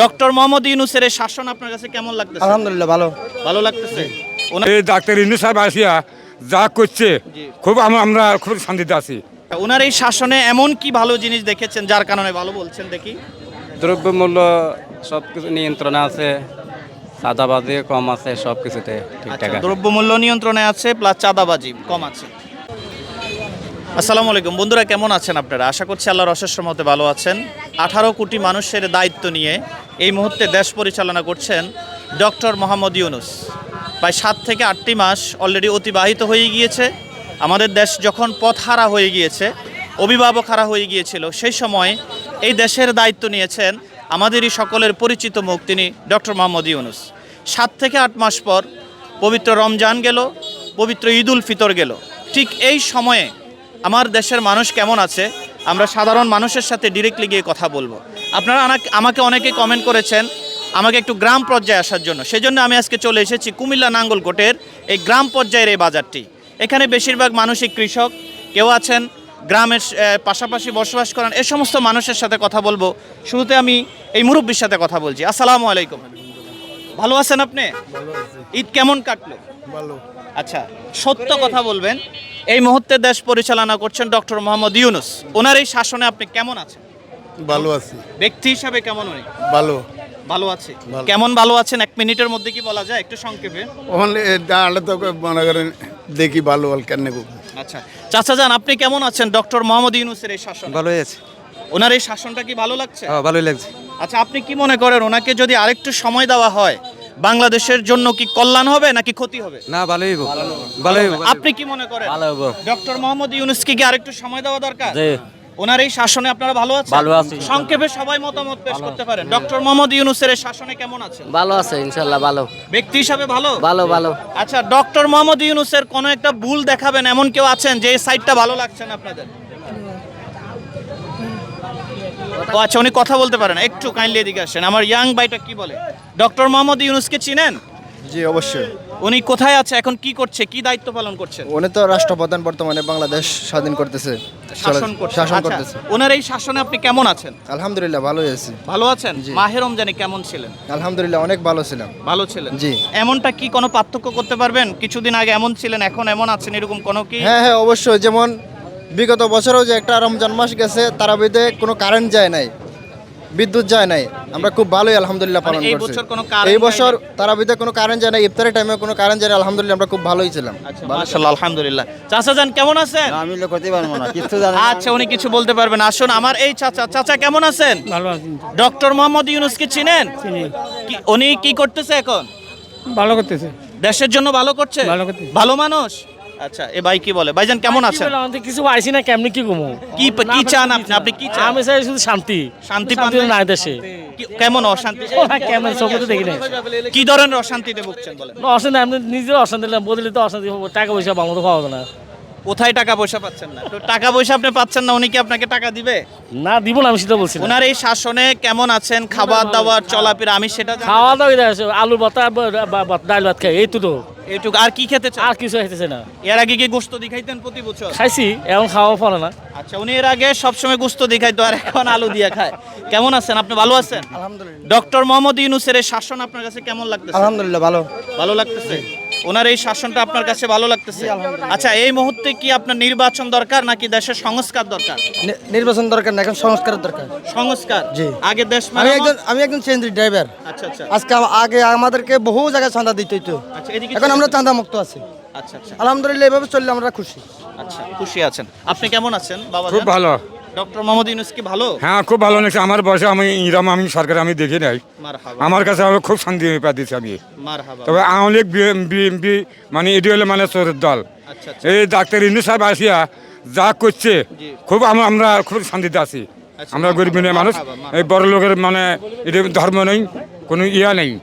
Doctor Mohammad ইউনুসের এই শাসন আপনার কাছে কেমন লাগতেছে? আলহামদুলিল্লাহ ভালো। ভালো লাগতেছে? এই ডাক্তার ইন্দু সাহেব আসিয়া যা করছে খুব আমরা খুব শান্তিতে আছি। ওনার এই শাসনে এমন কি ভালো জিনিস দেখেছেন যার কারণে ভালো বলছেন দেখি? দ্রব্যমূল্য সব কিছু নিয়ন্ত্রণে আছে চাঁদাবাজি কম আছে সব কিছুতে ঠিকঠাক আচ্ছা, আছে। দ্রব্যমূল্য নিয়ন্ত্রণে আছে প্লাস চাঁদাবাজি কম আছে। আসসালামু আলাইকুম। বন্ধুরা কেমন আছেন আপনারা? আশা করছি আল্লাহর অশেষ মতে ভালো আছেন। আঠারো কোটি মানুষের দায়িত্ব নিয়ে এই মুহূর্তে দেশ পরিচালনা করছেন ডক্টর মোহাম্মদ ইউনুস। প্রায় সাত থেকে আটটি মাস অলরেডি অতিবাহিত হয়ে গিয়েছে। আমাদের দেশ যখন পথ হারা হয়ে গিয়েছে, অভিভাবক হারা হয়ে গিয়েছিল, সেই সময় এই দেশের দায়িত্ব নিয়েছেন আমাদেরই সকলের পরিচিত মুখ তিনি ডক্টর মোহাম্মদ ইউনুস। সাত থেকে আট মাস পর পবিত্র রমজান গেল, পবিত্র ঈদুল ফিতর গেল। ঠিক এই সময়ে আমার দেশের মানুষ কেমন আছে, আমরা সাধারণ মানুষের সাথে ডিরেক্টলি গিয়ে কথা বলব। আপনারা আমাকে অনেকে কমেন্ট করেছেন আমাকে একটু গ্রাম পর্যায়ে আসার জন্য। সেজন্য আমি আজকে চলে এসেছি কুমিল্লা নাঙ্গলকোটের এই গ্রাম পর্যায়ের এই বাজারটি। এখানে বেশিরভাগ মানুষই কৃষক কেউ আছেন গ্রামের পাশাপাশি বসবাস করেন এ সমস্ত মানুষের সাথে কথা বলব। শুরুতে আমি এই মুরব্বীর সাথে কথা বলছি। আসসালামু আলাইকুম। ভালো আছেন আপনি? ঈদ কেমন কাটলো? ভালো। আচ্ছা সত্য কথা বলবেন। এই মুহূর্তে দেশ পরিচালনা করছেন ডক্টর মোহাম্মদ ইউনুস। ওনার এই শাসনে আপনি কেমন আছেন? ভালো আছি। ব্যক্তি হিসাবে কেমন উনি? ভালো। ভালো আছে। কেমন ভালো আছেন? এক মিনিটের মধ্যে কি বলা যায়? একটু সংক্ষেপে। তো মনে করেন দেখি ভালো কেন আচ্ছা। চাচা যান আপনি কেমন আছেন? ডক্টর মোহাম্মদ ইউনুসের এই শাসন। ভালোই আছে। ওনার এই শাসনটা কি ভালো লাগছে? ভালোই লাগছে। আচ্ছা আপনি কি মনে করেন ওনাকে যদি আরেকটু সময় দেওয়া হয় বাংলাদেশের জন্য কি কল্যাণ হবে নাকি ক্ষতি হবে? না ভালোই ভালোই আপনি কি মনে করেন? ভালো হব ডক্টর মোহাম্মদ ইউনুসকে কি আরেকটু সময় দেওয়া দরকার? জি। ওনার এই শাসনে আপনারা ভালো আছেন? ভালো আছি। সংক্ষেপে সবাই মতামত পেশ করতে পারেন। ডক্টর মোহাম্মদ ইউনুসের এই শাসনে কেমন আছেন? ভালো আছে ইনশাল্লাহ ভালো। ব্যক্তি হিসাবে ভালো? ভালো ভালো। আচ্ছা ডক্টর মোহাম্মদ ইউনুসের কোনো একটা ভুল দেখাবেন? এমন কেউ আছেন যে এই সাইডটা ভালো লাগছে না আপনাদের? ও আচ্ছা উনি কথা বলতে পারেন। একটু কাইন্ডলি এদিকে আসেন। আমার ইয়াং বাইটা কি বলে? ডক্টর মোহাম্মদ ইউনুসকে চিনেন? জি অবশ্যই। উনি কোথায় আছে এখন কি করছে কি দায়িত্ব পালন করছেন? উনি তো রাষ্ট্রপ্রধান বর্তমানে বাংলাদেশ স্বাধীন করতেছে শাসন করছে শাসন আচ্ছা, করতেছে। ওনার এই শাসনে আপনি কেমন আছেন? আলহামদুলিল্লাহ ভালো আছি। ভালো আছেন? মাহের রমজানে কেমন ছিলেন? আলহামদুলিল্লাহ অনেক ভালো ছিলাম। ভালো ছিলেন। জি। এমনটা কি কোনো পার্থক্য করতে পারবেন? কিছুদিন আগে এমন ছিলেন এখন এমন আছেন এরকম কোনো কি? হ্যাঁ হ্যাঁ অবশ্যই। যেমন বিগত বছরেও যে একটা রমজান মাস গেছে তারাবিতে কোনো কারেন্ট যায় নাই। বিদ্যুৎ যায় নাই। আমরা খুব ভালোই আলহামদুলিল্লাহ মানে পালন এই করছি। বছর কোনো current এই বছর তারাবিতে কোনো কারেন্ট যায় না ইফতারের টাইমে কোনো কারেন্ট যায় না আলহামদুলিল্লাহ আমরা খুব ভালোই ছিলাম। আচ্ছা মাশাআল্লাহ আলহামদুলিল্লাহ। চাচা যান কেমন আছেন? আমি করতে পারব না কিছু জানি আচ্ছা উনি কিছু বলতে পারবেন। আসুন আমার এই চাচা চাচা কেমন আছেন? ভালো আছি ডক্টর মোহাম্মদ ইউনুসকে চিনেন? চিনি। উনি কি করতেছে এখন? ভালো করতেছে। দেশের জন্য ভালো করছে? ভালো করতেছে। ভালো মানুষ? আচ্ছা এ ভাই কি বলে? ভাইজান কেমন আছেন? আমাদের কিছু পাইছি না কেমনি কি ঘুমো? কি কি চান আপনি? আপনি কি চান? আমি চাই শুধু শান্তি। শান্তি পান? নাই? দেশে। কেমন অশান্তি? কেমন চোখে তো দেখি না কি ধরনের অশান্তিতে ভুগছেন বলেন? অশান্তি আমি নিজে অশান্তি না বদলে তো অশান্তি টাকা পয়সা ভালো পাওয়া যায় না। কোথায় টাকা পয়সা পাচ্ছেন না? তো টাকা পয়সা আপনি পাচ্ছেন না উনি কি আপনাকে টাকা দিবে? না দিব না আমি সেটা বলছি না। ওনার এই শাসনে কেমন আছেন? খাবার দাবার চলাফেরা আমি সেটা খাওয়া দাওয়া এটা আছে, আলু ভর্তা বা- বা- বা- ডাল ভাত খাই এই তো তো এইটুকু আর কি খেতে চান? আর কিছু খাইতেছে না। এর আগে কি গোস্ত দেখাইতেন প্রতি বছর? খাইছি এখন খাওয়া পড়ে না। আচ্ছা উনি এর আগে সবসময় গোস্ত দেখাইতো আর এখন আলু দিয়ে খায়। কেমন আছেন? আপনি ভালো আছেন? আলহামদুলিল্লাহ। ডক্টর মোহাম্মদ ইউনুসের এই শাসন আপনার কাছে কেমন লাগতেছে? আলহামদুলিল্লাহ ভালো। ভালো লাগতেছে? ওনার এই শাসনটা আপনার কাছে ভালো লাগতেছে? আচ্ছা এই মুহূর্তে কি আপনার নির্বাচন দরকার নাকি দেশের সংস্কার দরকার? নির্বাচন দরকার না এখন সংস্কারের দরকার। সংস্কার? জি। আগে দেশ আমি একজন আমি একজন চেন্দ্রি ড্রাইভার। আচ্ছা আচ্ছা। আজকে আগে আমাদেরকে বহু জায়গায় চাঁদা দিতে হইতো। আচ্ছা এখন আমরা চাঁদা মুক্ত আছি। আচ্ছা আচ্ছা। আলহামদুলিল্লাহ এভাবে চললে আমরা খুশি। আচ্ছা খুশি আছেন। আপনি কেমন আছেন বাবা খুব ভালো। ডক্টর মোহাম্মদ ইউনুস কি ভালো? হ্যাঁ খুব ভালো। লাগছে আমার বয়সে আমি ইরাম আমি সরকার আমি দেখি নাই। আমার কাছে আমি খুব শান্তি পাচ্ছি আমি। তবে আওয়ামী লীগ বিএনপি মানে এটি হলে মানে চোরের দল। আচ্ছা আচ্ছা। এই ডাক্তার ইন্দু সাহেব আসিয়া যা করছে খুব আম- আমরা খুব শান্তিতে আছি। আচ্ছা, আমরা গরিব মানুষ। এই বড় লোকের মানে এটি ধর্ম নেই কোনো ইয়া নেই।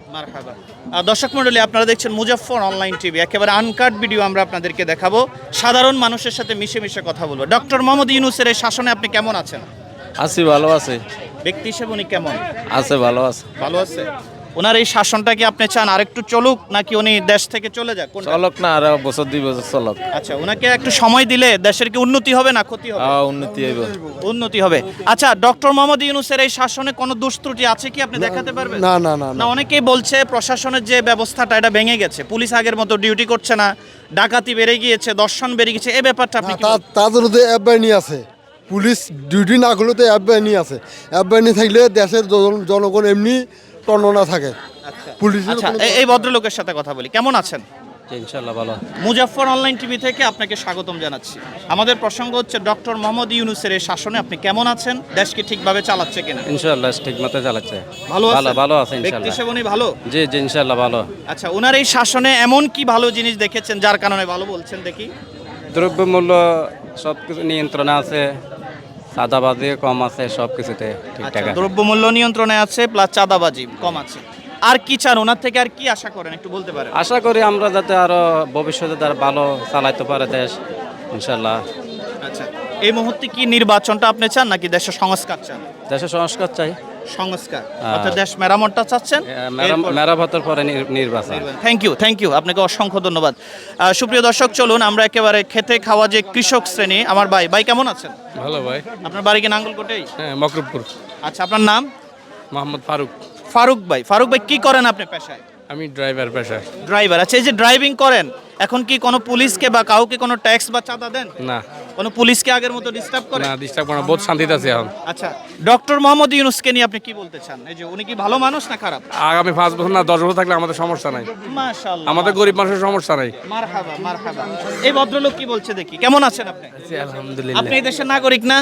দর্শক মণ্ডলী আপনারা দেখছেন মুজাফর অনলাইন টিভি। একেবারে আনকাট ভিডিও আমরা আপনাদেরকে দেখাবো। সাধারণ মানুষের সাথে মিশে মিশে কথা বলব। ডক্টর মোহাম্মদ ইউনুসের এই শাসনে আপনি কেমন আছেন? আছি ভালো আছে। ব্যক্তি হিসেবে উনি কেমন? আছে ভালো আছে। ভালো আছে? ওনার এই শাসনটা কি আপনি চান আরেকটু চলুক নাকি উনি দেশ থেকে চলে যাক? কোনটা? চলক না আর বছর দুই বছর চলক। আচ্ছা ওনাকে একটু সময় দিলে দেশের কি উন্নতি হবে না ক্ষতি হবে? আহ, উন্নতি হইব। উন্নতি হবে। আচ্ছা ডক্টর মোহাম্মদ ইউনুসের এই শাসনে কোনো দোষ ত্রুটি আছে কি আপনি দেখাতে পারবেন? না না না না। অনেকেই বলছে প্রশাসনের যে ব্যবস্থাটা এটা ভেঙে গেছে। পুলিশ আগের মতো ডিউটি করছে না। ডাকাতি বেড়ে গিয়েছে দর্শন বেড়ে গেছে এই ব্যাপারটা আপনি কি বলবেন? তাদের তো অ্যাপ বাহিনী আছে। পুলিশ ডিউটি না করলে তো অ্যাপ বাহিনী আছে। অ্যাপ বাহিনী থাকলে দেশের জন- জনগণ এমনি টন্ননা থাকে। পুলিশের আচ্ছা কোনো- এই- এই ভদ্রলোকের সাথে কথা বলি। কেমন আছেন? ইনশাল্লাহ ভালো। মুজাফফর অনলাইন টিভি থেকে আপনাকে স্বাগতম জানাচ্ছি। আমাদের প্রসঙ্গ হচ্ছে ডক্টর মোহাম্মদ ইউনুসের এই শাসনে আপনি কেমন আছেন? দেশকে ঠিকভাবে চালাচ্ছে কিনা? ইনশাল্লাহ ঠিক মতো চালাচ্ছে। ভালো ভালো আছেন? ভালো আছে ব্যক্তি ইনশাল্লাহ ভালো? জি জি ইনশাল্লাহ ভালো। আচ্ছা ওনার এই শাসনে এমন কি ভালো জিনিস দেখেছেন যার কারণে ভালো বলছেন দেখি? দ্রব্যমূল্য সব কিছু নিয়ন্ত্রণে আছে। সাদাবাজি কম আছে সব কিছুতে ঠিকঠাক আচ্ছা আছে। দ্রব্যমূল্য নিয়ন্ত্রণে আছে প্লাস চাঁদাবাজি কম আছে। আর কি চান? ওনার থেকে আর কি আশা করেন? একটু বলতে পারেন। আশা করি আমরা যাতে আরও ভবিষ্যতে তার ভালো চালাইতে পারে দেশ ইনশাল্লাহ আচ্ছা এই মুহূর্তে কি নির্বাচনটা আপনি চান নাকি দেশের সংস্কার চান? দেশের সংস্কার চাই। সংস্কার। হ্যাঁ। অর্থাৎ দেশ মেরামতটা চাচ্ছেন মেরামতের পরে নির্বাচন। থ্যাংক ইউ থ্যাংক ইউ আপনাকে অসংখ্য ধন্যবাদ। সুপ্রিয় দর্শক চলুন আমরা একেবারে খেতে খাওয়া যে কৃষক শ্রেণি আমার ভাই ভাই কেমন আছেন? ভালো ভাই। আপনার বাড়ি কি নাঙ্গলকোটেই? হ্যাঁ মকরবপুর। আচ্ছা আপনার নাম? মোহাম্মদ ফারুক। ফারুক ভাই ফারুক ভাই কি করেন আপনি পেশায়? আমি ড্রাইভার পেশায় ড্রাইভার আচ্ছা এই যে ড্রাইভিং করেন এখন কি কোনো পুলিশকে বা কাউকে কোনো ট্যাক্স বা চাঁদা দেন? না। কোনো পুলিশকে আগের মতো ডিস্টার্ব করে না ডিস্টার্ব করা বহুত শান্তিতে আছে এখন। আচ্ছা ডক্টর মোহাম্মদ ইউনুসকে নিয়ে আপনি কি বলতে চান? এই যে উনি কি ভালো মানুষ না খারাপ? আগামী পাঁচ বছর না দশ বছর থাকলে আমাদের সমস্যা নাই। মাশাআল্লাহ। আমাদের গরিব মানুষের সমস্যা নাই। মারহাবা মারহাবা। এই ভদ্রলোক কি বলছে দেখি কেমন আছেন আপনি? আলহামদুলিল্লাহ। আপনি এই দেশের নাগরিক না?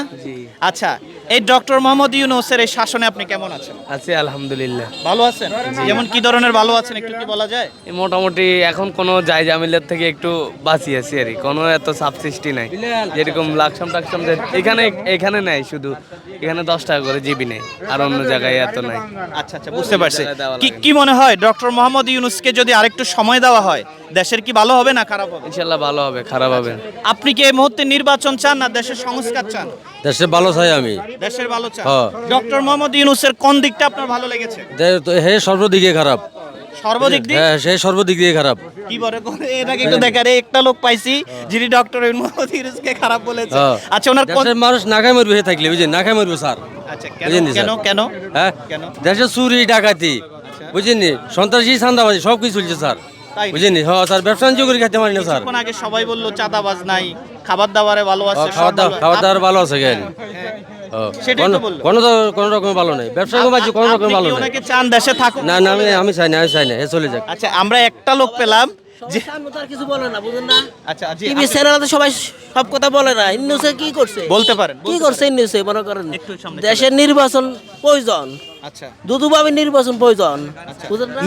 আচ্ছা এই ডক্টর মোহাম্মদ ইউনুসের এই শাসনে আপনি কেমন আছেন? আছি আলহামদুলিল্লাহ। ভালো আছেন? যেমন কি ধরনের ভালো আছেন একটু কি বলা যায়? এই মোটামুটি এখন কোনো জায় জামিলের থেকে একটু বাঁচি আছি আর। কোনো এত সাব সৃষ্টি নাই। যেরকম লাকসাম টাকসাম যে- এখানে এখানে নাই শুধু। এখানে দশ টাকা করে জিবি নেই। আর অন্য জায়গায় এত নাই। আচ্ছা আচ্ছা বুঝতে পারছি। কি কি মনে হয় ডক্টর মোহাম্মদ ইউনুসকে যদি আরেকটু সময় দেওয়া হয় দেশের কি ভালো হবে না খারাপ হবে? ইনশাল্লাহ ভালো হবে খারাপ হবে। আপনি কি এই মুহূর্তে নির্বাচন চান না দেশের সংস্কার চান? দেশে ভালো চাই আমি। দেশের ভালো চান হ্যাঁ। ডক্টর মোহাম্মদ ইউনুসের কোন দিকটা আপনার ভালো লেগেছে? হে সর্বদিকে খারাপ। সর্বাধিক দিক হ্যাঁ সে সর্বদিক দিয়ে খারাপ। কি বলে এটাকে একটু দেখা রে একটা লোক পাইছি যিনি ডক্টর মোহাম্মদ ইউনুসকে খারাপ বলেছে। হ্যাঁ। আচ্ছা ওনার কোন মানুষ না খাই মরবে হে থাকলে বুঝছেন না মরবে স্যার। আচ্ছা কেন কেন কেন? হ্যাঁ? কেন? দেশে চুরি ডাকাতি বুঝেননি সন্ত্রাসী চান্দাবাজি সব কিছু চলছে স্যার। তাই? বুঝেননি? হ্যাঁ স্যার ব্যবসা বাণিজ্য করে খেতে পারি না স্যার। কিছুক্ষণ আগে সবাই বলল চাঁদাবাজ নাই খাবার দাবারে ভালো আছে খাবার দাবার খাবার দাবার ভালো। আছে কেন? সেটাই তো বলল। কোনো তো- কোনো রকম ভালো নেই। ব্যবসা বাণিজ্য কোনো রকম ভালো নাই। ওনাকে চান দেশে থাকুক? না না আমি আমি চাই না আমি চাই না চলে যাক। আচ্ছা আমরা একটা লোক পেলাম যে কিছু বলে না বুঝেন না? আচ্ছা টিভি আপনি চ্যানেলে সবাই সব কথা বলে না ইন্নুসে কি করছে? বলতে পারেন কি করছে ইন্নুসে মনে করেন দেশের নির্বাচন প্রয়োজন। আচ্ছা। দুদুভাবে নির্বাচন প্রয়োজন।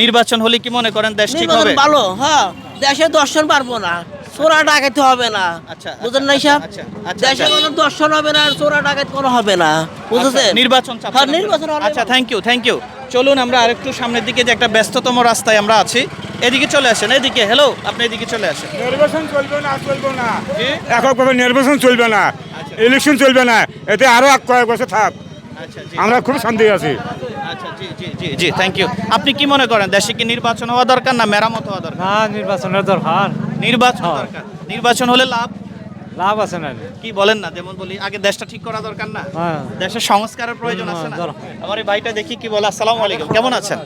নির্বাচন হলে কি মনে করেন দেশ ঠিক হবে? ভালো হ্যাঁ। দেশে দর্শন পারব না। চোরা ডাকাতি হবে না। আচ্ছা, বুঝেন নাই সাহেব আচ্ছা, আচ্ছা, দেশে আচ্ছা। কোনো দর্শন হবে না আর চোরা ডাকাত কোনো হবে না। আচ্ছা, নির্বাচন হ্যাঁ নির্বাচন আচ্ছা থ্যাংক ইউ থ্যাংক ইউ চলুন আমরা আরেকটু সামনের দিকে যে একটা ব্যস্ততম রাস্তায় আমরা আছি এদিকে চলে আসেন এদিকে হ্যালো আপনি এদিকে চলে আসেন। নির্বাচন চলবে না চলবে না। এককভাবে নির্বাচন চলবে না ইলেকশন চলবে না এতে আরও এক কয়েক বছর থাক। আচ্ছা আমরা খুব শান্তি আছি। আচ্ছা জি জি জি জি থ্যাংক ইউ আপনি কি মনে করেন দেশে কি নির্বাচন হওয়া দরকার না মেরামত হওয়া দরকার? না নির্বাচনের দরকার। নির্বাচন দরকার। নির্বাচন হলে লাভ? লাভ আছে না কি বলেন না যেমন বলি আগে দেশটা ঠিক করা দরকার না। হ্যাঁ। দেশের সংস্কারের প্রয়োজন আছে না? আমার এই ভাইটা দেখি কি বলে আসসালামু আলাইকুম কেমন আছেন?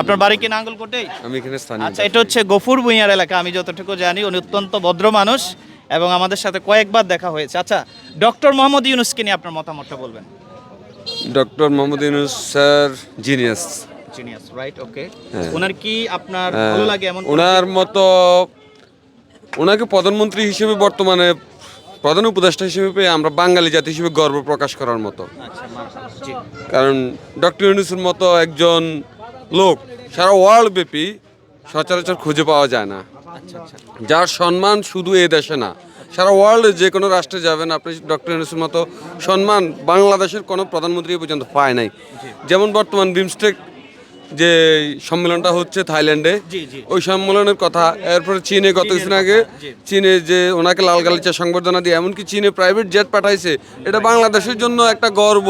আপনার বাড়ি কি নাঙ্গলকোটেই আমি এখানে স্থানীয় আচ্ছা এটা হচ্ছে গফুর ভুঁইয়ার এলাকা আমি যতটুকু জানি উনি অত্যন্ত ভদ্র মানুষ এবং আমাদের সাথে কয়েকবার দেখা হয়েছে। আচ্ছা ডক্টর মোহাম্মদ ইউনুসকে নিয়ে আপনার মতামতটা বলবেন। Doctor Mohammad Yunus sir genius genius right okay ওনার কি আপনার হ্যাঁ। ভালো লাগে এমন ওনার মতো ওনাকে প্রধানমন্ত্রী হিসেবে বর্তমানে প্রধান উপদেষ্টা হিসেবে আমরা বাঙালি জাতি হিসেবে গর্ব প্রকাশ করার মতো। আচ্ছা কারণ ডক্টর ইউনুসের মতো একজন লোক সারা ওয়ার্ল্ড ব্যাপী সচরাচর খুঁজে পাওয়া যায় না। আচ্ছা আচ্ছা। যার সম্মান শুধু এ দেশে না সারা ওয়ার্ল্ডে যে কোনো রাষ্ট্রে যাবেন আপনি ডক্টর ইউনুসের মতো সম্মান বাংলাদেশের কোনো প্রধানমন্ত্রী পর্যন্ত পায় নাই। যেমন বর্তমান বিমস্টেক যে সম্মেলনটা হচ্ছে থাইল্যান্ডে। ওই সম্মেলনের কথা। এরপরে চীনে গত কিছুদিন আগে চীনে যে ওনাকে লাল গালিচা সংবর্ধনা দিয়ে এমনকি চীনে প্রাইভেট জেট পাঠাইছে এটা বাংলাদেশের জন্য একটা গর্ব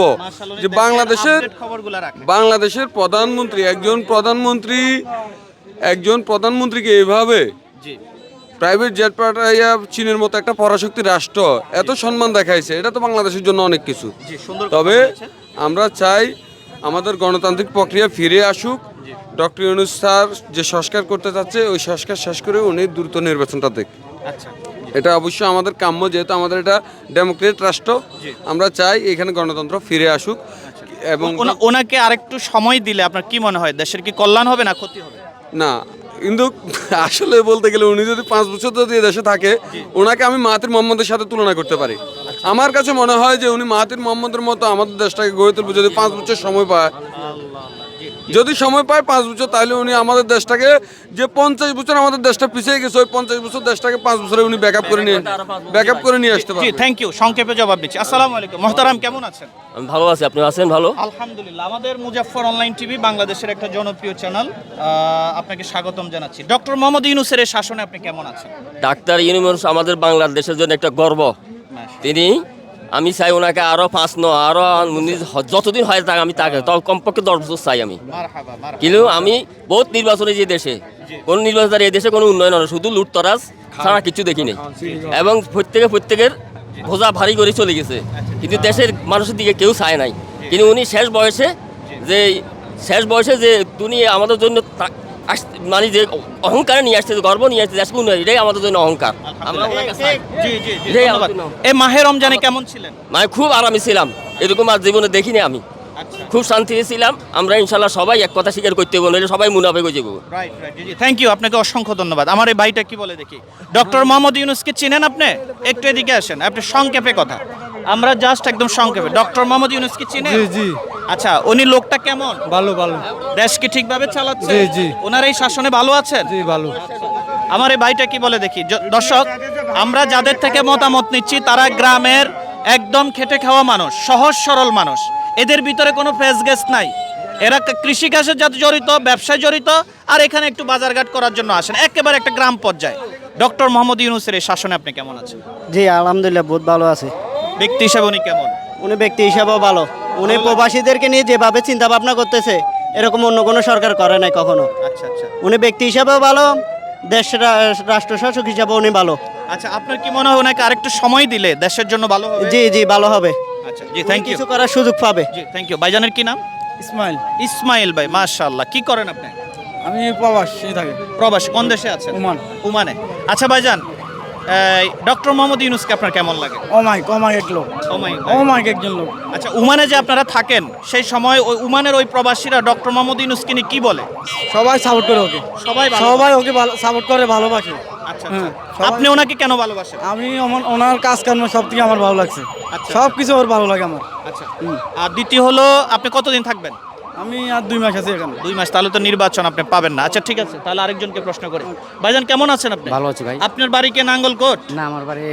যে বাংলাদেশের বাংলাদেশের প্রধানমন্ত্রী একজন প্রধানমন্ত্রী একজন প্রধানমন্ত্রীকে এভাবে প্রাইভেট জেট পাঠাইয়া চীনের মতো একটা পরাশক্তি রাষ্ট্র এত সম্মান দেখাইছে এটা তো বাংলাদেশের জন্য অনেক কিছু। তবে আমরা চাই আমাদের গণতান্ত্রিক প্রক্রিয়া ফিরে আসুক। ডক্টর ইউনুস স্যার যে সংস্কার করতে চাচ্ছে ওই সংস্কার শেষ করে উনি দ্রুত নির্বাচনটা দেখ। আচ্ছা। এটা অবশ্যই আমাদের কাম্য যেহেতু আমাদের এটা ডেমোক্রেট রাষ্ট্র আমরা চাই এখানে গণতন্ত্র ফিরে আসুক এবং ওনা- ওনাকে আরেকটু সময় দিলে আপনার কি মনে হয় দেশের কি কল্যাণ হবে না ক্ষতি হবে? না কিন্তু আসলে বলতে গেলে উনি যদি পাঁচ বছর যদি দেশে থাকে ওনাকে আমি মাহাতির মোহাম্মদের সাথে তুলনা করতে পারি। আমার কাছে মনে হয় যে উনি মাহাতির মোহাম্মদের মতো আমাদের দেশটাকে গড়ে তুলবে যদি পাঁচ বছর সময় পায়। যদি সময় পায় পাঁচ বছর তাহলে উনি আমাদের দেশটাকে যে পঞ্চাশ বছর আমাদের দেশটা পিছিয়ে গেছে ওই পঞ্চাশ বছর দেশটাকে পাঁচ বছরে উনি ব্যাকআপ করে নিয়ে ব্যাকআপ করে নিয়ে আসতে জি থ্যাংক ইউ সংক্ষেপে জবাব দিচ্ছি। আসসালামু আলাইকুম। মোহতারাম কেমন আছেন? আমি ভালো আছি। আপনি আছেন ভালো? আলহামদুলিল্লাহ। আমাদের মুজাফফর অনলাইন টিভি বাংলাদেশের একটা জনপ্রিয় চ্যানেল আপনাকে স্বাগতম জানাচ্ছি। ডক্টর মোহাম্মদ ইউনুসের শাসনে আপনি কেমন আছেন? ডাক্তার ইউনিভার্স আমাদের বাংলাদেশের জন্য একটা গর্ব। তিনি আমি চাই ওনাকে আরও পাঁচ ন আরও উনি যতদিন হয় তাকে আমি তাকে কমপক্ষে দশ বছর চাই আমি। কিন্তু আমি বহুত নির্বাচনে যে দেশে কোন নির্বাচন এই দেশে কোনো উন্নয়ন হয় শুধু লুটতরাজ ছাড়া কিছু দেখি নেই। এবং প্রত্যেকে প্রত্যেকের ভোজা ভারী করে চলে গেছে। কিন্তু দেশের মানুষের দিকে কেউ চায় নাই। কিন্তু উনি শেষ বয়সে যে শেষ বয়সে যে তুমি আমাদের জন্য তা- আস- মানে যে অহংকার নিয়ে আসছে গর্ব নিয়ে আসছে দেশকে উন্নয়ন এটাই আমাদের জন্য অহংকার। আমরা ওনাকে চাই। জি জি জি এটাই ধন্যবাদ। আমাদের এই মাহে রমজানে কেমন ছিলেন? মানে খুব আরামে ছিলাম। এরকম আর জীবনে দেখিনি আমি। আচ্ছা। খুব শান্তিতে ছিলাম। আমরা ইনশাল্লাহ সবাই এক কথা স্বীকার করতে হবে নইলে সবাই মুনাফে হয়ে যাব রাইট রাইট জি থ্যাংক ইউ আপনাকে অসংখ্য ধন্যবাদ। আমার এই ভাইটা কি বলে দেখি? ডক্টর মোহাম্মদ ইউনুসকে চিনেন আপনি? একটু এদিকে আসেন আপনি সংক্ষেপে কথা। আমরা জাস্ট একদম সংক্ষেপে। ডক্টর মোহাম্মদ ইউনুসকে চিনেন? জি জি। আচ্ছা উনি লোকটা কেমন? ভালো ভালো। দেশ কি ঠিকভাবে চালাচ্ছে? জি, জি। ওনার এই শাসনে ভালো আছেন? জি ভালো। আমার এই ভাইটা কি বলে দেখি? য- দর্শক আমরা যাদের থেকে মতামত নিচ্ছি তারা গ্রামের একদম খেটে খাওয়া মানুষ সহজ সরল মানুষ। এদের ভিতরে কোনো ফেস গেস নাই। এরা ক- কৃষিকাজের যাতে জড়িত ব্যবসায় জড়িত আর এখানে একটু বাজারঘাট করার জন্য আসেন। একেবারে একটা গ্রাম পর্যায়ে। ডক্টর মোহাম্মদ ইউনুসের এই শাসনে আপনি কেমন আছেন? জি আলহামদুলিল্লাহ বহুত ভালো আছে। ব্যক্তি হিসাবে উনি কেমন? উনি ব্যক্তি হিসাবেও ভালো। উনি প্রবাসীদেরকে নিয়ে যেভাবে চিন্তা ভাবনা করতেছে এরকম অন্য কোনো সরকার করে নাই কখনো। আচ্ছা আচ্ছা। উনি ব্যক্তি হিসাবেও ভালো দেশ রাষ্ট্রশাসক হিসাবে উনি ভালো। আচ্ছা আপনার কি মনে হয় ওনাকে আরেকটু সময় দিলে দেশের জন্য ভালো হবে? জি জি ভালো হবে। আচ্ছা জি থ্যাংক ইউ কিছু করার সুযোগ পাবে। জি থ্যাংক ইউ ভাইজানের কি নাম? ইসমাইল। ইসমাইল ভাই মাশাআল্লাহ। কি করেন আপনি? আমি প্রবাসী থাকি। প্রবাস কোন দেশে আছেন? ওমান। ওমানে। আচ্ছা ভাইজান ডক্টর মোহাম্মদ ইউনুসকে আপনার কেমন লাগে? অমাইক এক লোক। ওমাই অমাইক একজন লোক। আচ্ছা উমানে যে আপনারা থাকেন সেই সময় ওই উমানের ওই প্রবাসীরা ডক্টর মোহাম্মদ ইউনুসকে নিয়ে কি বলে? সবাই সাপোর্ট করে ওকে। সবাই সবাই ওকে সাপোর্ট করে ভালোবাসে। আচ্ছা হ্যাঁ, আচ্ছা। আপনি ওনাকে কেন ভালোবাসেন? আমি ওনার কাজ কর্ম সব থেকে আমার ভালো লাগছে। আচ্ছা। সব কিছু ওর ভালো লাগে আমার। আচ্ছা। আর দ্বিতীয় হলো আপনি কতদিন থাকবেন? আমি আর দুই মাস আছি এখানে। দুই মাস তাহলে তো নির্বাচন আপনি পাবেন না। আচ্ছা ঠিক আছে তাহলে আরেকজনকে প্রশ্ন করি। ভাইজান কেমন আছেন আপনি? ভালো আছি ভাই। আপনার বাড়ি কে নাঙ্গলকোট না আমার বাড়ি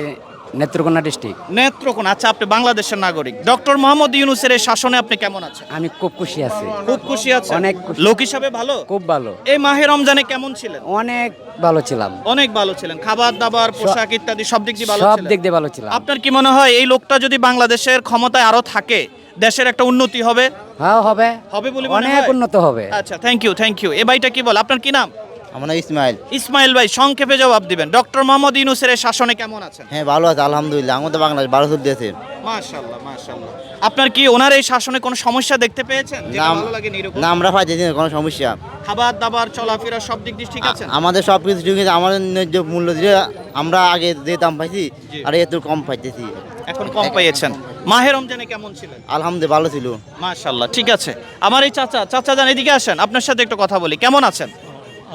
নেত্রকোনা ডিস্ট্রিক্ট। নেত্রকোনা। আচ্ছা আপনি বাংলাদেশের নাগরিক। ডক্টর মোহাম্মদ ইউনুসের এই শাসনে আপনি কেমন আছেন? আমি খুব খুশি আছি। খুব খুশি আছেন? অনেক খুশি। লোক হিসাবে ভালো? খুব ভালো। এই মাহে রমজানে কেমন ছিলেন? অনেক ভালো ছিলাম। অনেক ভালো ছিলেন। খাবার দাবার পোশাক ইত্যাদি সব দিক দিয়ে ভালো সব ছিলেন? দিক দিয়ে ভালো ছিলাম। আপনার কি মনে হয় এই লোকটা যদি বাংলাদেশের ক্ষমতায় আরও থাকে দেশের একটা উন্নতি হবে? হ্যাঁ হবে। হবে বলে মনে অনেক হয়? উন্নত হবে। আচ্ছা থ্যাংক ইউ থ্যাংক ইউ এ ভাইটা কি বল? আপনার কি নাম? আমার নাম ইসমাইল। ইসমাইল ভাই সংক্ষেপে জবাব দিবেন। ডক্টর মোহাম্মদ ইউনুসের এই শাসনে কেমন আছেন? হ্যাঁ ভালো আছে আলহামদুলিল্লাহ। আমাদের বাংলাদেশ ভালো দিয়েছে মাশাআল্লাহ মাশাআল্লাহ। আপনার কি ওনার এই শাসনে কোনো সমস্যা দেখতে পেয়েছেন? যেটা না ভালো লাগে এরকম না আমরা পাইতেছি না কোনো সমস্যা। খাবার দাবার চলাফেরা সব দিক দিয়ে ঠিক আছে? আ- আমাদের সব কিছু ঠিক আছে। আমাদের ন্যায্য মূল্য দিয়ে আমরা আগে যে দাম পাইছি আর এত কম পাইতেছি। এখন কম পেয়েছেন মাহে রমজানে কেমন ছিলেন? আলহামদুলিল্লাহ ভালো ছিল। মাশাআল্লাহ ঠিক আছে। আমার এই চাচা চাচা যান এদিকে আসেন। আপনার সাথে একটু কথা বলি। কেমন আছেন?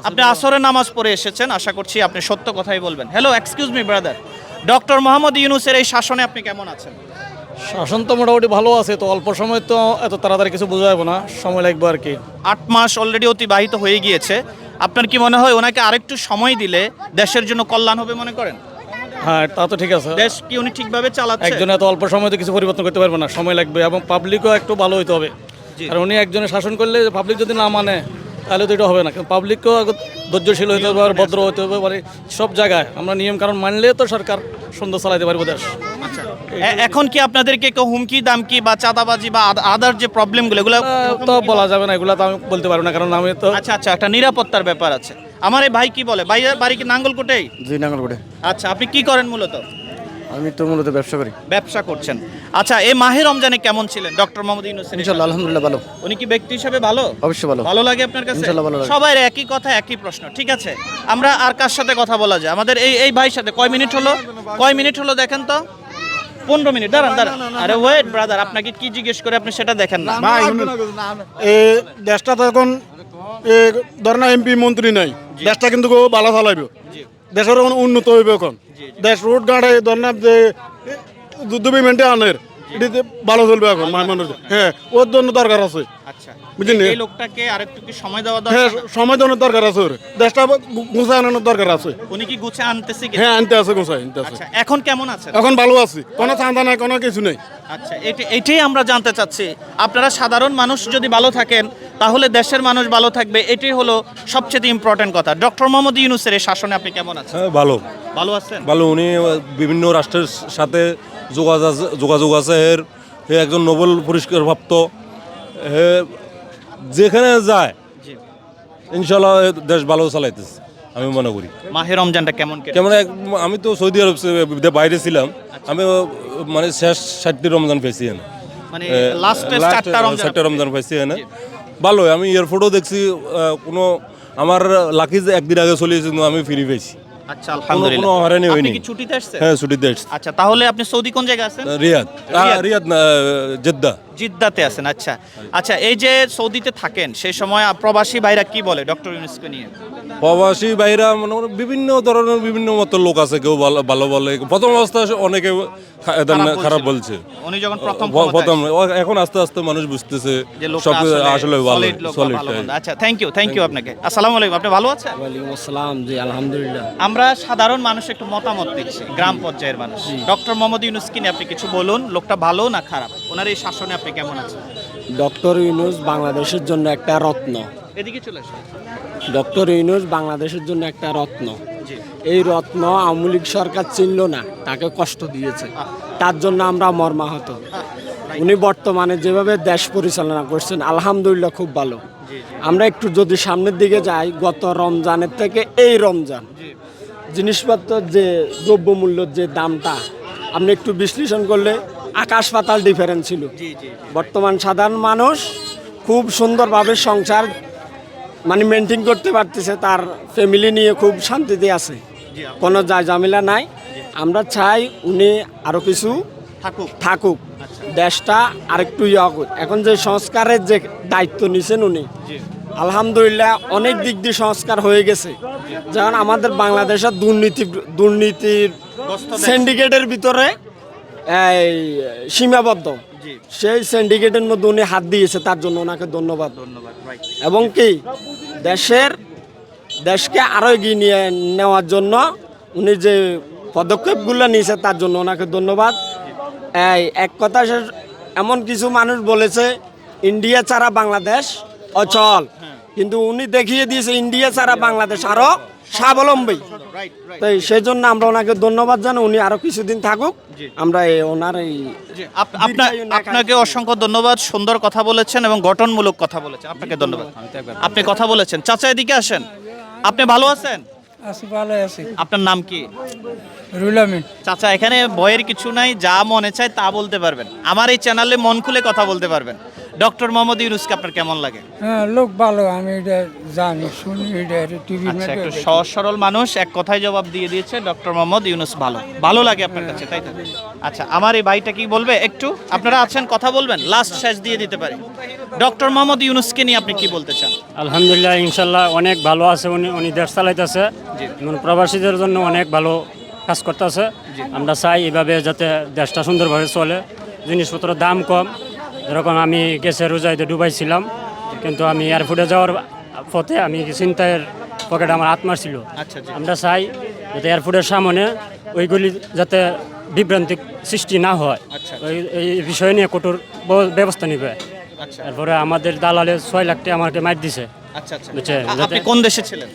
আপনি আসরের নামাজ পড়ে এসেছেন আশা করছি আপনি সত্য কথাই বলবেন। Hello excuse me brother doctor Mohammad ইউনুসের এই শাসনে আপনি কেমন আছেন? শাসন তো মোটামুটি ভালো আছে তো অল্প সময় তো এত তাড়াতাড়ি কিছু বোঝা যাবে না। সময় লাগবে আর কি। আট মাস অলরেডি অতিবাহিত হয়ে গিয়েছে। আপনার কি মনে হয় ওনাকে আরেকটু সময় দিলে দেশের জন্য কল্যাণ হবে মনে করেন? হ্যাঁ তা তো ঠিক আছে। দেশ কি উনি ঠিকভাবে চালাচ্ছে? একজন এত অল্প সময় তো কিছু পরিবর্তন করতে পারবে না সময় লাগবে এবং পাবলিকও একটু ভালো হইতে হবে। আর উনি একজনে শাসন করলে পাবলিক যদি না মানে তাহলে তো এটা হবে না। কিন্তু পাবলিককেও ধৈর্যশীল হতে হবে আর ভদ্র হতে হবে মানে সব জায়গায়। আমরা নিয়ম কারণ মানলে তো সরকার সুন্দর চালাতে পারব দেশ। এ- এখন কি আপনাদেরকে কেউ হুমকি দামকি বা চাঁদাবাজি বা আদার যে প্রবলেমগুলো এগুলো তো বলা যাবে না এগুলো তো আমি বলতে পারব না কারণ আমি তো আচ্ছা আচ্ছা একটা নিরাপত্তার ব্যাপার আছে। আমার এই ভাই কি বলে? ভাই বাড়ি কি নাঙ্গলকোটেই জি নাঙ্গলকোটে। আচ্ছা আপনি কি করেন মূলত? আমি তো মূলত ব্যবসা করি। ব্যবসা করছেন। আচ্ছা এই মাহে রমজানে কেমন ছিলেন? ডক্টর মোহাম্মদ ইউনুস ইনশাল্লাহ আলহামদুলিল্লাহ ভালো। উনি কি ব্যক্তি হিসেবে ভালো? অবশ্যই ভালো। ভালো লাগে আপনার কাছে? ইনশাল্লাহ ভালো লাগে। সবাই একই কথা একই প্রশ্ন। ঠিক আছে আমরা আর কার সাথে কথা বলা যায়? আমাদের এই এই ভাইয়ের সাথে কয় মিনিট হলো? কয় মিনিট হলো দেখেন তো? পনেরো মিনিট। দাঁড়ান দাঁড়ান। আরে ওয়েট ব্রাদার আপনাকে কি জিজ্ঞেস করে আপনি সেটা দেখেন না। এই দেশটা তো এখন এ ধর এমপি মন্ত্রী নাই। দেশটা কিন্তু ভালো চালাইব দেশের উন্নত হইবে এখন। দেশ রোড গাড়ে ধর না যে বিমানটা আনের। এটিতে ভালো চলবে এখন মানুষ। হ্যাঁ ওর জন্য দরকার আছে। আচ্ছা। বুঝলেন? এই লোকটাকে আরেকটু কি সময় দেওয়া হ্যাঁ সময় দেওয়ার দরকার আছে ওর। দেশটা গুছা আনানোর দরকার আছে। উনি কি গুছে আনতেছে কি? হ্যাঁ আনতে আছে গুছাই আনতে আছে। আচ্ছা এখন কেমন আছেন? এখন ভালো আছি। কোনো চাঁদা নাই কোনো কিছু নেই। আচ্ছা এটাই আমরা জানতে চাচ্ছি। আপনারা সাধারণ মানুষ যদি ভালো থাকেন তাহলে দেশের মানুষ ভালো থাকবে এটি হলো সবচেয়ে ইম্পর্টেন্ট কথা। ডক্টর মোহাম্মদ ইউনুসের এই শাসনে আপনি কেমন আছেন? হ্যাঁ ভালো। ভালো আছেন? ভালো উনি বিভিন্ন রাষ্ট্রের সাথে যোগাযোগ আছে- যোগাযোগ আছে। এর হে একজন নোবেল পুরস্কার প্রাপ্ত হে যেখানে যায় ইনশাল্লাহ দেশ ভালো চালাইতেছে আমি মনে করি। মাহে রমজানটা কেমন কেমন আমি তো সৌদি আরব বাইরে ছিলাম। আমি মানে শেষ ষাটটি রমজান পেয়েছি মানে লাস্টের চারটা রমজান চারটা রমজান পাইছি এনে। ভালো আমি এয়ারপোর্টও দেখছি কোনো আমার লাকি যে একদিন আগে চলে কিন্তু আমি ফিরে পেয়েছি। আচ্ছা আলহামদুলিল্লাহ। কোনো আপনি কি ছুটিতে আসছেন? হ্যাঁ ছুটিতে এসছি আচ্ছা তাহলে আপনি সৌদি কোন জায়গায় আছেন? রিয়াদ। রিয়াদ। না জেদ্দা। জিদ্দাতে আছেন আচ্ছা। আচ্ছা এই যে সৌদিতে থাকেন সেই সময় প্রবাসী ভাইরা কি বলে ডক্টর ইউনুসকে নিয়ে? প্রবাসী বাইরা মনে বিভিন্ন ধরনের বিভিন্ন মতো লোক আছে কেউ ভালো ভালো বলে। প্রথম অবস্থায় অনেকে খারাপ বলছে। উনি যখন প্রথম প্রথম এখন আস্তে আস্তে মানুষ বুঝতেছে সব আসলে ভালো। মন্দ। আচ্ছা থ্যাংক ইউ থ্যাংক ইউ আপনাকে। আসসালামু আলাইকুম আপনি ভালো আছেন? ওয়ালাইকুম আসসালাম জি আলহামদুলিল্লাহ। আমরা সাধারণ মানুষ একটু মতামত দিচ্ছি গ্রাম পর্যায়ের মানুষ। ডক্টর মোহাম্মদ ইউনুসকে নিয়ে আপনি কিছু বলুন? লোকটা ভালো না খারাপ? ওনার এই শাসনে আপনি কেমন আছেন? ডক্টর ইউনুস বাংলাদেশের জন্য একটা রত্ন। এদিকে চলে আসুন। ডক্টর ইউনুস বাংলাদেশের জন্য একটা রত্ন। এই রত্ন আওয়ামী লীগ সরকার চিনল না তাকে কষ্ট দিয়েছে। তার জন্য আমরা মর্মাহত। উনি বর্তমানে যেভাবে দেশ পরিচালনা করছেন আলহামদুলিল্লাহ খুব ভালো। আমরা একটু যদি সামনের দিকে যাই গত রমজানের থেকে এই রমজান জিনিসপত্র যে দ্রব্যমূল্যের যে দামটা আপনি একটু বিশ্লেষণ করলে আকাশ পাতাল ডিফারেন্স ছিল। বর্তমান সাধারণ মানুষ খুব সুন্দরভাবে সংসার মানে মেনটেন করতে পারতেছে তার ফ্যামিলি নিয়ে খুব শান্তিতে আছে। কোনো যায় ঝামেলা নাই। আমরা চাই উনি আরও কিছু থাকুক। থাকুক। দেশটা আরেকটু ইয়া। এখন যে সংস্কারের যে দায়িত্ব নিছেন উনি আলহামদুলিল্লাহ অনেক দিক দিয়ে সংস্কার হয়ে গেছে। যেমন আমাদের বাংলাদেশের দুর্নীতি দুর্নীতির সিন্ডিকেটের ভিতরে সীমাবদ্ধ। সেই সিন্ডিকেটের মধ্যে উনি হাত দিয়েছে তার জন্য ওনাকে ধন্যবাদ। ধন্যবাদ এবং কি দেশের দেশকে আরও এগিয়ে নিয়ে নেওয়ার জন্য উনি যে পদক্ষেপগুলো নিয়েছে তার জন্য ওনাকে ধন্যবাদ। এই এক কথা এমন কিছু মানুষ বলেছে ইন্ডিয়া ছাড়া বাংলাদেশ অচল। কিন্তু উনি দেখিয়ে দিয়েছে ইন্ডিয়া ছাড়া বাংলাদেশ আরও স্বাবলম্বী। তাই সেই জন্য আমরা ওনাকে ধন্যবাদ জানাই। উনি আরও কিছুদিন থাকুক। আমরা এই ওনার এই জি, আপ- আপনা- আপনাকে অসংখ্য ধন্যবাদ। সুন্দর কথা বলেছেন এবং গঠনমূলক কথা বলেছেন। আপনাকে ধন্যবাদ। আপনি কথা বলেছেন। চাচা এদিকে আসেন। আপনি ভালো আছেন? আছি ভালো আছি। আপনার নাম কি? চাচা এখানে ভয়ের কিছু নাই। যা মনে চায় তা বলতে পারবেন। আমার এই চ্যানেলে মন খুলে কথা বলতে পারবেন। ডক্টর মোহাম্মদ ইউনুসকে আপনার কেমন লাগে? হ্যাঁ লোক ভালো আমি এটা জানি শুনি এটা টিভির আচ্ছা একটু সহজ সরল মানুষ এক কথায় জবাব দিয়ে দিয়েছে ডক্টর মোহাম্মদ ইউনুস ভালো। ভালো লাগে আপনার কাছে তাই তো? আচ্ছা আমার এই ভাইটা কি বলবে একটু? আপনারা আছেন কথা বলবেন লাস্ট শেষ দিয়ে দিতে পারি। ডক্টর মোহাম্মদ ইউনুসকে নিয়ে আপনি কি বলতে চান? আলহামদুলিল্লাহ ইনশাল্লাহ অনেক ভালো আছে উনি উনি দেশ চালাইতেছে। প্রবাসীদের জন্য অনেক ভালো কাজ করতেছে। আমরা চাই এভাবে যাতে দেশটা সুন্দরভাবে চলে জিনিসপত্রের দাম কম যেরকম আমি গেছে রোজাইতে ডুবাই ছিলাম কিন্তু আমি এয়ারপোর্টে যাওয়ার পথে আমি চিন্তায়ের পকেটে আমার হাত মারছিল। আচ্ছা আমরা চাই যাতে এয়ারপোর্টের সামনে ওইগুলি যাতে বিভ্রান্তি সৃষ্টি না হয়। আচ্ছা। ওই- এই বিষয় নিয়ে কঠোর ব্যবস্থা নেবে। আচ্ছা। তারপরে আমাদের দালালে ছয় লাখ টাকা আমাকে মার দিছে। আচ্ছা আচ্ছা। কোন দেশে ছিলেন?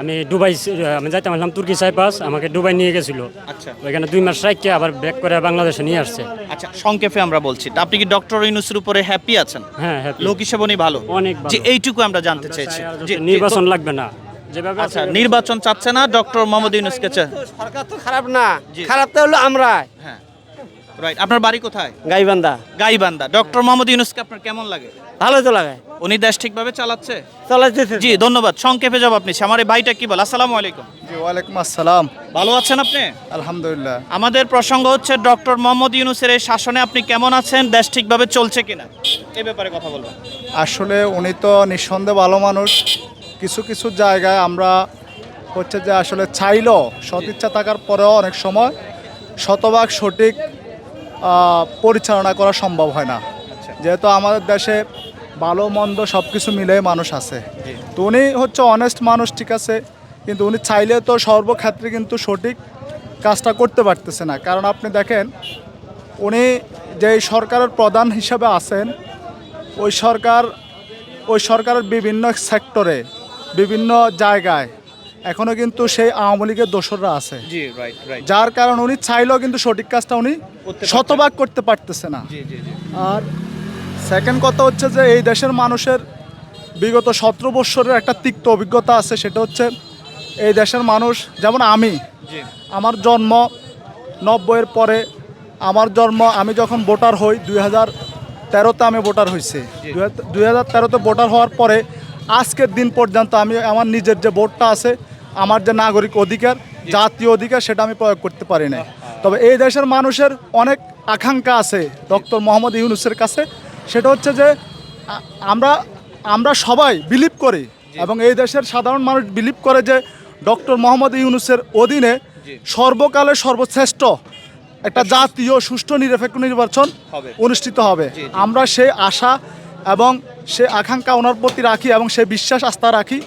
আমি দুবাই আমি যাইতে আসলাম তুর্কি সাইপাস আমাকে দুবাই নিয়ে গেছিল। আচ্ছা। ওইখানে দুই মাস রাখকে আবার ব্যাক করে বাংলাদেশে নিয়ে আসছে। আচ্ছা সংক্ষেপে আমরা বলছি তা আপনি কি ডক্টর ইউনুসের উপরে হ্যাপি আছেন? হ্যাঁ happy। লোক হিসেবে উনি ভালো। অনেক ভালো। যে এইটুকু আমরা জানতে চাইছি জি, নির্বাচন লাগবে না। যেভাবে আচ্ছা নির্বাচন চাচ্ছে না ডক্টর মোহাম্মদ ইউনুসকে সরকার তো খারাপ না। খারাপ তো হলো আমরা হ্যাঁ। রাইট আপনার বাড়ি কোথায়? গাইবান্ধা। গাইবান্ধা। ডক্টর মোহাম্মদ ইউনুসকে আপনার কেমন লাগে? ভালো তো লাগে। উনি দেশ ঠিকভাবে চালাচ্ছে? চলাইতেছে। জি ধন্যবাদ। সংক্ষেপে জবাব নিচ্ছি। আমার এই ভাইটা কি বল? আসসালামু আলাইকুম। জি ওয়ালাইকুম আসসালাম। ভালো আছেন আপনি? আলহামদুলিল্লাহ। আমাদের প্রসঙ্গ হচ্ছে ডক্টর মোহাম্মদ ইউনুসের এই শাসনে আপনি কেমন আছেন? দেশ ঠিকভাবে চলছে কিনা? এ ব্যাপারে কথা বলবেন আসলে উনি তো নিঃসন্দেহে ভালো মানুষ। কিছু কিছু জায়গায় আমরা হচ্ছে যে আসলে চাইলেও সদিচ্ছা থাকার পরেও অনেক সময় শতভাগ সঠিক পরিচালনা করা সম্ভব হয় না। যেহেতু আমাদের দেশে ভালো মন্দ সব কিছু মিলে মানুষ আছে। তো উনি হচ্ছে অনেস্ট মানুষ ঠিক আছে? কিন্তু উনি চাইলে তো সর্বক্ষেত্রে কিন্তু সঠিক কাজটা করতে পারতেছে না। কারণ আপনি দেখেন উনি যে সরকারের প্রধান হিসাবে আছেন ওই সরকার ওই সরকারের বিভিন্ন সেক্টরে বিভিন্ন জায়গায় এখনও কিন্তু সেই আওয়ামী লীগের দোসররা আছে। যার কারণ উনি চাইলেও কিন্তু সঠিক কাজটা উনি শতভাগ করতে পারতেছে না। আর সেকেন্ড কথা হচ্ছে যে এই দেশের মানুষের বিগত সতেরো বৎসরের একটা তিক্ত অভিজ্ঞতা আছে সেটা হচ্ছে এই দেশের মানুষ যেমন আমি আমার জন্ম নব্বইয়ের পরে আমার জন্ম আমি যখন ভোটার হই দুই হাজার তেরোতে আমি ভোটার হয়েছি দুই হাজার তেরোতে ভোটার হওয়ার পরে আজকের দিন পর্যন্ত আমি আমার নিজের যে ভোটটা আছে আমার যে নাগরিক অধিকার জাতীয় অধিকার সেটা আমি প্রয়োগ করতে পারি না তবে এই দেশের মানুষের অনেক আকাঙ্ক্ষা আছে ডক্টর মোহাম্মদ ইউনুসের কাছে। সেটা হচ্ছে যে আমরা আমরা সবাই বিলিভ করি এবং এই দেশের সাধারণ মানুষ বিলিভ করে যে ডক্টর মোহাম্মদ ইউনুসের অধীনে সর্বকালের সর্বশ্রেষ্ঠ একটা জাতীয় সুষ্ঠু নিরপেক্ষ নির্বাচন অনুষ্ঠিত হবে। আমরা সেই আশা এবং সে আকাঙ্ক্ষা ওনার প্রতি রাখি এবং সে বিশ্বাস আস্থা রাখি।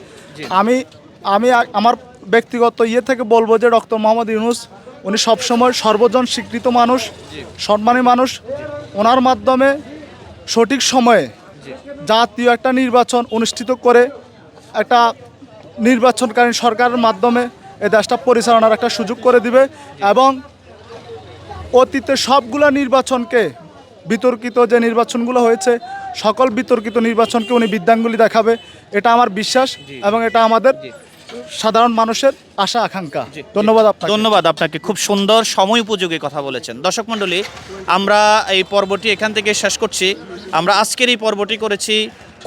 আমি আমি আমার ব্যক্তিগত ইয়ে থেকে বলব যে ডক্টর মোহাম্মদ ইউনুস উনি সবসময় সর্বজন স্বীকৃত মানুষ সম্মানী মানুষ। ওনার মাধ্যমে সঠিক সময়ে জাতীয় একটা নির্বাচন অনুষ্ঠিত করে একটা নির্বাচনকালীন সরকারের মাধ্যমে এই দেশটা পরিচালনার একটা সুযোগ করে দিবে এবং অতীতে সবগুলা নির্বাচনকে বিতর্কিত যে নির্বাচনগুলো হয়েছে সকল বিতর্কিত নির্বাচনকে উনি বিদ্যাঙ্গুলি দেখাবে। এটা আমার বিশ্বাস এবং এটা আমাদের সাধারণ মানুষের আশা আকাঙ্ক্ষা। ধন্যবাদ আপনাকে। ধন্যবাদ আপনাকে। খুব সুন্দর সময় উপযোগী কথা বলেছেন। দর্শক মণ্ডলী আমরা এই পর্বটি এখান থেকে শেষ করছি। আমরা আজকের এই পর্বটি করেছি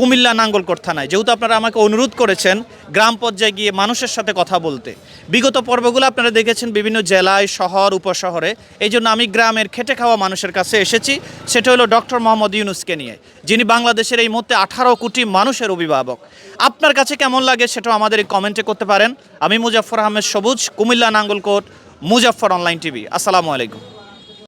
কুমিল্লা নাঙ্গলকোট থানায়। যেহেতু আপনারা আমাকে অনুরোধ করেছেন গ্রাম পর্যায়ে গিয়ে মানুষের সাথে কথা বলতে। বিগত পর্বগুলো আপনারা দেখেছেন বিভিন্ন জেলায়, শহর, উপশহরে। এই জন্য আমি গ্রামের খেটে খাওয়া মানুষের কাছে এসেছি। সেটা হলো ডক্টর মোহাম্মদ ইউনুসকে নিয়ে, যিনি বাংলাদেশের এই মুহূর্তে আঠারো কোটি মানুষের অভিভাবক। আপনার কাছে কেমন লাগে সেটাও আমাদের এই কমেন্টে করতে পারেন। আমি মুজাফর আহমেদ সবুজ, কুমিল্লা নাঙ্গলকোট মুজাফর অনলাইন টিভি। আসসালামু আলাইকুম।